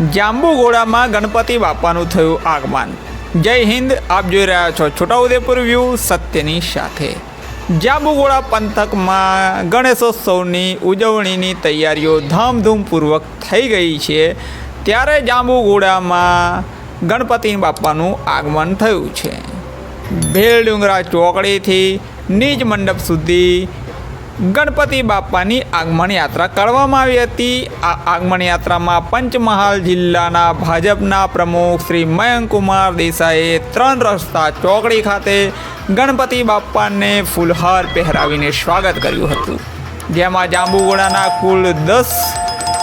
જાંબુઘોડામાં ગણપતિ બાપાનું થયું આગમન. જય હિન્દ, આપ જોઈ રહ્યા છો છોટાઉદેપુર વ્યૂ સત્યની સાથે. જાંબુગોળા પંથકમાં ગણેશોત્સવની ઉજવણીની તૈયારીઓ ધામધૂમપૂર્વક થઈ ગઈ છે. ત્યારે જાંબુગોળામાં ગણપતિ બાપાનું આગમન થયું છે. ભેળ ડુંગરા ચોકડીથી નીચ મંડપ સુધી ગણપતિ બાપાની આગમન યાત્રા કરવામાં આવી હતી. આ આગમન યાત્રામાં પંચમહાલ જિલ્લાના ભાજપના પ્રમુખ શ્રી મયંકુમાર દેસાઈએ ત્રણ રસ્તા ચોકડી ખાતે ગણપતિ બાપાને ફૂલહાર પહેરાવીને સ્વાગત કર્યું હતું. જેમાં જાંબુગોડાના કુલ દસ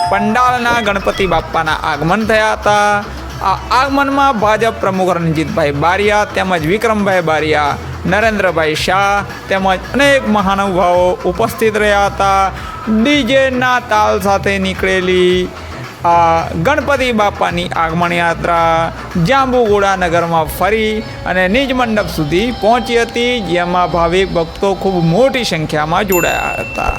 પંડાલના ગણપતિ બાપાના આગમન થયા હતા. આ આગમનમાં ભાજપ પ્રમુખ રણજીતભાઈ બારિયા તેમજ વિક્રમભાઈ બારિયા નરેન્દ્રભાઈ શાહ તેમજ અનેક મહાનુભાવો ઉપસ્થિત રહ્યા હતા. ડીજેના તાલ સાથે નીકળેલી આ ગણપતિ બાપાની આગમન યાત્રા જાંબુગોડા નગરમાં ફરી અને નિજ મંડપ સુધી પહોંચી હતી, જેમાં ભાવિક ભક્તો ખૂબ મોટી સંખ્યામાં જોડાયા હતા.